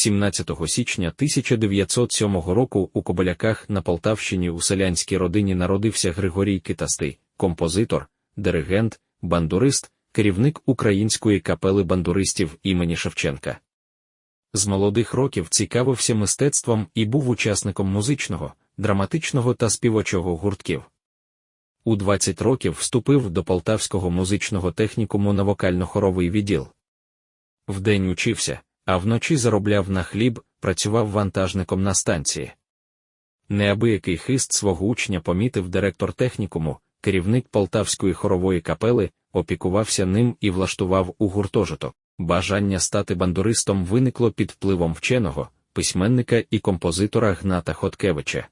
17 січня 1907 року у Кобиляках на Полтавщині у селянській родині народився Григорій Китастий, композитор, диригент, бандурист, керівник української капели бандуристів імені Шевченка. З молодих років цікавився мистецтвом і був учасником музичного, драматичного та співочого гуртків. У 20 років вступив до Полтавського музичного технікуму на вокально-хоровий відділ. Вдень учився, а вночі заробляв на хліб, працював вантажником на станції. Неабиякий хист свого учня помітив директор технікуму, керівник Полтавської хорової капели, опікувався ним і влаштував у гуртожиток. Бажання стати бандуристом виникло під впливом вченого, письменника і композитора Гната Хоткевича.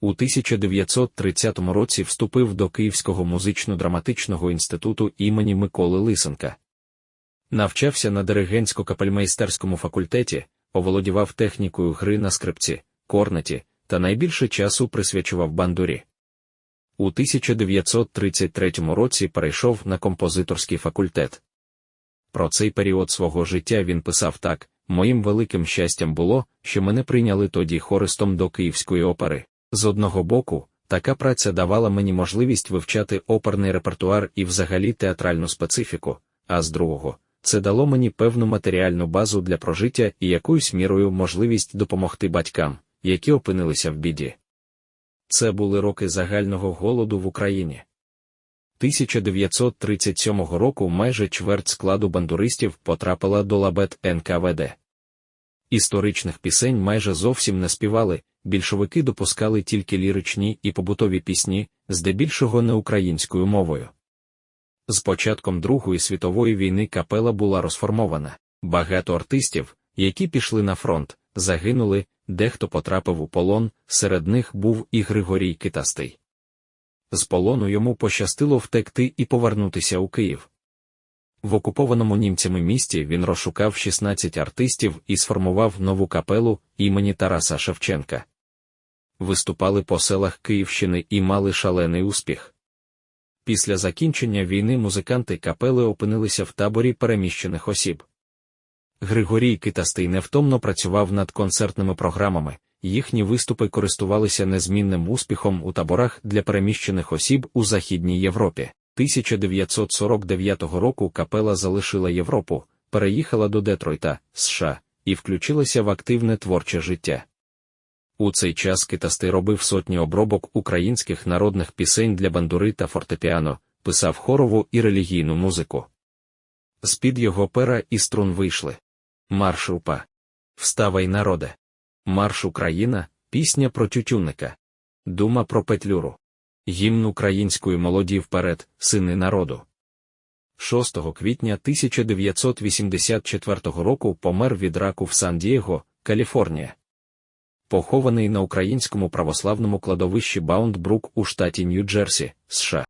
У 1930 році вступив до Київського музично-драматичного інституту імені Миколи Лисенка. Навчався на диригентсько-капельмейстерському факультеті, оволодівав технікою гри на скрипці, корнеті та найбільше часу присвячував бандурі. У 1933 році перейшов на композиторський факультет. Про цей період свого життя він писав так: моїм великим щастям було, що мене прийняли тоді хористом до Київської опери. З одного боку, така праця давала мені можливість вивчати оперний репертуар і взагалі театральну специфіку, а з другого, це дало мені певну матеріальну базу для прожиття і якоюсь мірою можливість допомогти батькам, які опинилися в біді. Це були роки загального голоду в Україні. 1937 року майже чверть складу бандуристів потрапила до лабет НКВД. Історичних пісень майже зовсім не співали, більшовики допускали тільки ліричні і побутові пісні, здебільшого не українською мовою. З початком Другої світової війни капела була розформована. Багато артистів, які пішли на фронт, загинули, дехто потрапив у полон, серед них був і Григорій Китастий. З полону йому пощастило втекти і повернутися у Київ. В окупованому німцями місті він розшукав 16 артистів і сформував нову капелу імені Тараса Шевченка. Виступали по селах Київщини і мали шалений успіх. Після закінчення війни музиканти капели опинилися в таборі переміщених осіб. Григорій Китастий невтомно працював над концертними програмами, їхні виступи користувалися незмінним успіхом у таборах для переміщених осіб у Західній Європі. 1949 року капела залишила Європу, переїхала до Детройта, США, і включилася в активне творче життя. У цей час Китастий робив сотні обробок українських народних пісень для бандури та фортепіано, писав хорову і релігійну музику. З-під його пера і струн вийшли. Марш упа. Вставай, народе. Марш Україна, пісня про тютюнника. Дума про петлюру. Гімн української молоді вперед, сини народу. 6 квітня 1984 року помер від раку в Сан-Дієго, Каліфорнія. Похований на українському православному кладовищі Баундбрук у штаті Нью-Джерсі, США.